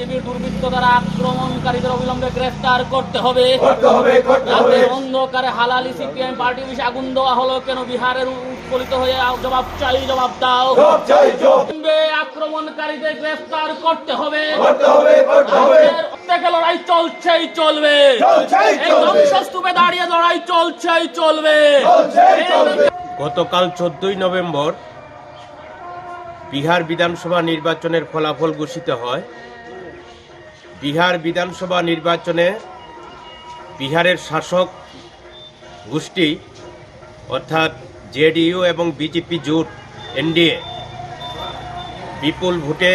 বিজেপির দুর্বৃত্ত দ্বারা আক্রমণকারীদের অবিলম্বে গ্রেফতার করতে হবে। করতে হবে করতে হবে। রাতের অন্ধকারে হালালি সিপিএম পার্টি অফিসে আগুন দেওয়া হলো কেন? বিহারের উৎপলিত হয়ে জবাব চাই জবাব দাও। আক্রমণকারীদের গ্রেফতার করতে হবে। করতে হবে করতে হবে। রাজ্যের প্রত্যেকে লড়াই চলছেই চলবে। চলছেই এই চলবে। ধ্বংসস্তূপে দাঁড়িয়ে লড়াই চলছেই চলবে। গতকাল চোদ্দই নভেম্বর বিহার বিধানসভা নির্বাচনের ফলাফল ঘোষিত হয়। বিহার বিধানসভা নির্বাচনে বিহারের শাসক গোষ্ঠী, অর্থাৎ জেডিইউ এবং বিজেপি জোট, এনডিএ, বিপুল ভোটে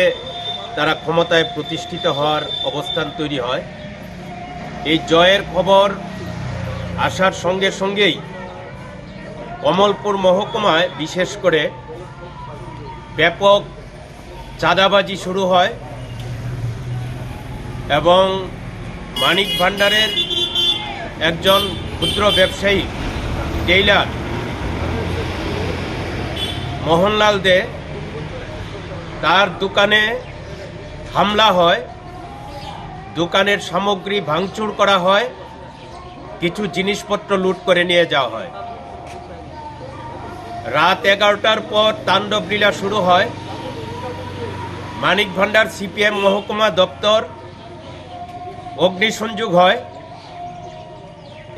তারা ক্ষমতায় প্রতিষ্ঠিত হওয়ার অবস্থান তৈরি হয়। এই জয়ের খবর আসার সঙ্গে সঙ্গেই কমলপুর মহকুমায় বিশেষ করে ব্যাপক চাঁদাবাজি শুরু হয়। এবং মানিক ভান্ডারের একজন ক্ষুদ্র ব্যবসায়ী, টেইলার মোহনলাল দে, তার দোকানে হামলা হয়। দোকানের সামগ্রী ভাঙচুর করা হয়। কিছু জিনিসপত্র লুট করে নিয়ে যাওয়া হয়। রাত এগারোটার পর তাণ্ডব লীলা শুরু হয়। মানিক ভান্ডার সিপিএম মহকুমা দপ্তর অগ্নিসংযোগ হয়।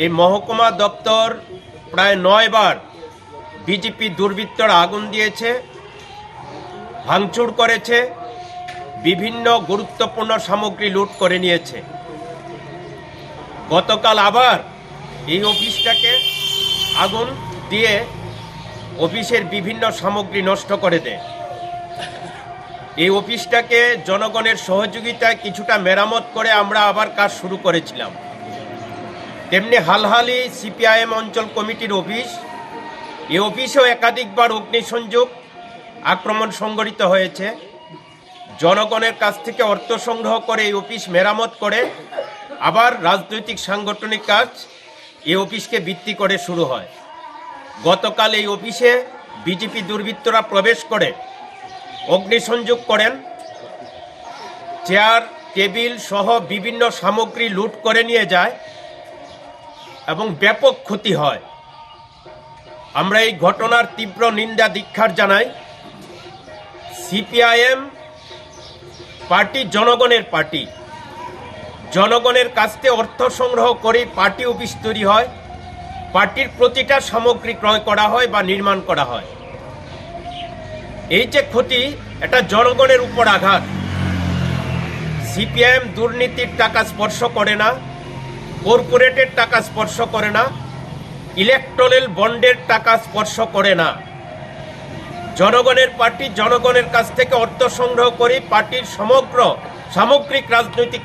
এই মহকুমা দপ্তর প্রায় নয় বার বিজেপি দুর্বৃত্তরা আগুন দিয়েছে, ভাঙচুর করেছে, বিভিন্ন গুরুত্বপূর্ণ সামগ্রী লুট করে নিয়েছে। গতকাল আবার এই অফিসটাকে আগুন দিয়ে অফিসের বিভিন্ন সামগ্রী নষ্ট করে দেয়। এই অফিসটাকে জনগণের সহযোগিতায় কিছুটা মেরামত করে আমরা আবার কাজ শুরু করেছিলাম। তেমনি হালহালি সিপিআইএম অঞ্চল কমিটির অফিস, এই অফিসেও একাধিকবার অগ্নিসংযোগ, আক্রমণ সংঘটিত হয়েছে। জনগণের কাছ থেকে অর্থ সংগ্রহ করে এই অফিস মেরামত করে আবার রাজনৈতিক সাংগঠনিক কাজ এই অফিসকে ভিত্তি করে শুরু হয়। গতকাল এই অফিসে বিজেপি দুর্বৃত্তরা প্রবেশ করে অগ্নিসংযোগ করেন। চেয়ার, টেবিল সহ বিভিন্ন সামগ্রী লুট করে নিয়ে যায় এবং ব্যাপক ক্ষতি হয়। আমরা এই ঘটনার তীব্র নিন্দা দীক্ষার জানাই। সিপিআইএম পার্টি জনগণের পার্টি। জনগণের কাছ থেকে অর্থ সংগ্রহ করে পার্টি অফিস তৈরি হয়। পার্টির প্রতিটা সামগ্রী ক্রয় করা হয় বা নির্মাণ করা হয়। এই যে ক্ষতি, এটা জনগণের উপর আঘাত। সিপিআইএম দুর্নীতির টাকা স্পর্শ করে না, কর্পোরেটের টাকা স্পর্শ করে না ইলেকট্রনাল বন্ডের টাকা স্পর্শ করে না। জনগণের পার্টি জনগণের কাছ থেকে অর্থ সংগ্রহ করে পার্টির সমগ্র সামগ্রিক রাজনৈতিক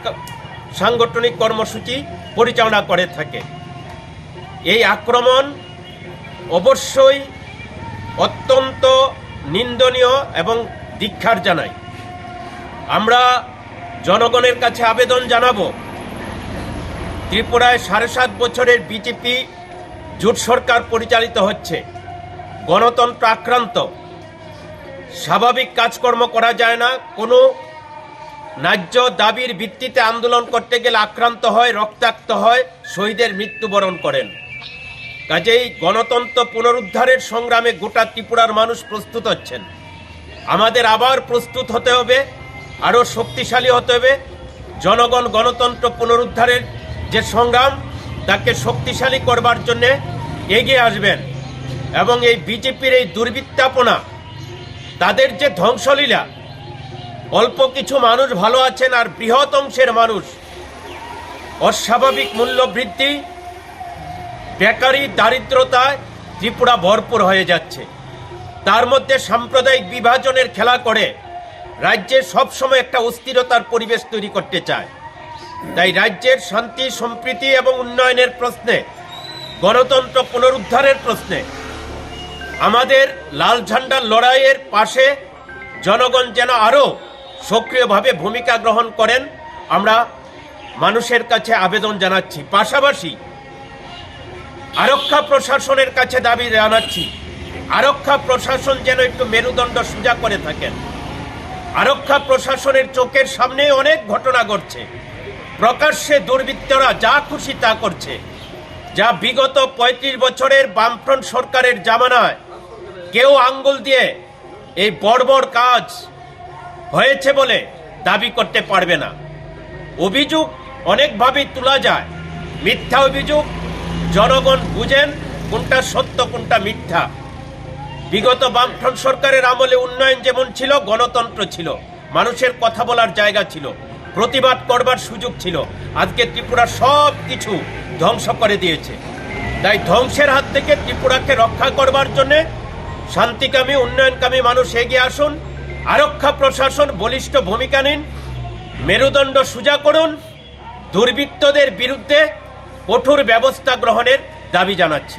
সাংগঠনিক কর্মসূচি পরিচালনা করে থাকে। এই আক্রমণ অবশ্যই অত্যন্ত নিন্দনীয় এবং দীক্ষার জানাই। আমরা জনগণের কাছে আবেদন জানাব, ত্রিপুরায় সাড়ে সাত বছরের বিজেপি জোট সরকার পরিচালিত হচ্ছে। গণতন্ত্র আক্রান্ত। স্বাভাবিক কাজকর্ম করা যায় না। কোনো ন্যায্য দাবির ভিত্তিতে আন্দোলন করতে গেলে আক্রান্ত হয়, রক্তাক্ত হয়, শহীদের মৃত্যুবরণ করেন। কাজেই গণতন্ত্র পুনরুদ্ধারের সংগ্রামে গোটা ত্রিপুরার মানুষ প্রস্তুত হচ্ছেন। আমাদের আবার প্রস্তুত হতে হবে, আরও শক্তিশালী হতে হবে। জনগণ গণতন্ত্র পুনরুদ্ধারের যে সংগ্রাম, তাকে শক্তিশালী করবার জন্যে এগিয়ে আসবেন। এবং এই বিজেপির এই দুর্বৃত্তাপনা, তাদের যে ধ্বংসলীলা, অল্প কিছু মানুষ ভালো আছেন আর বৃহৎ অংশের মানুষ, অস্বাভাবিক মূল্য বৃদ্ধি বেকারি দারিদ্রতায় ত্রিপুরা ভরপুর হয়ে যাচ্ছে। তার মধ্যে সাম্প্রদায়িক বিভাজনের খেলা করে রাজ্যে সবসময় একটা অস্থিরতার পরিবেশ তৈরি করতে চায়। তাই রাজ্যের শান্তি, সম্প্রীতি এবং উন্নয়নের প্রশ্নে, গণতন্ত্র পুনরুদ্ধারের প্রশ্নে, আমাদের লাল ঝান্ডার লড়াইয়ের পাশে জনগণ যেন আরও সক্রিয়ভাবে ভূমিকা গ্রহণ করেন, আমরা মানুষের কাছে আবেদন জানাচ্ছি। পাশাপাশি আরক্ষা প্রশাসনের কাছে দাবি জানাচ্ছি, আরক্ষা প্রশাসন যেন একটু মেরুদণ্ড সোজা করে থাকেন। আরক্ষা প্রশাসনের চোখের সামনে অনেক ঘটনা ঘটছে। প্রকাশ্যে দুর্বৃত্তরা যা খুশি তা করছে। যা বিগত ৩৫ বছরের বামফ্রন্ট সরকারের জামানায় কেউ আঙ্গুল দিয়ে এই বর্বর কাজ হয়েছে বলে দাবি করতে পারবে না। অভিযোগ অনেকভাবেই তোলা যায়। মিথ্যা অভিযোগ জনগণ বুঝেন কোনটা সত্য, কোনটা মিথ্যা। বিগত বামফ্রন্ট সরকারের আমলে উন্নয়ন যেমন ছিল, গণতন্ত্র ছিল। মানুষের কথা বলার জায়গা ছিল। প্রতিবাদ করবার সুযোগ ছিল। আজকে ত্রিপুরা সব কিছু ধ্বংস করে দিয়েছে। তাই ধ্বংসের হাত থেকে ত্রিপুরাকে রক্ষা করবার জন্যে শান্তিকামী, উন্নয়নকামী মানুষ এগিয়ে আসুন। আরক্ষা প্রশাসন বলিষ্ঠ ভূমিকা নিন। মেরুদণ্ড সোজা করুন। দুর্বৃত্তদের বিরুদ্ধে কঠোর ব্যবস্থা গ্রহণের দাবি জানাচ্ছি।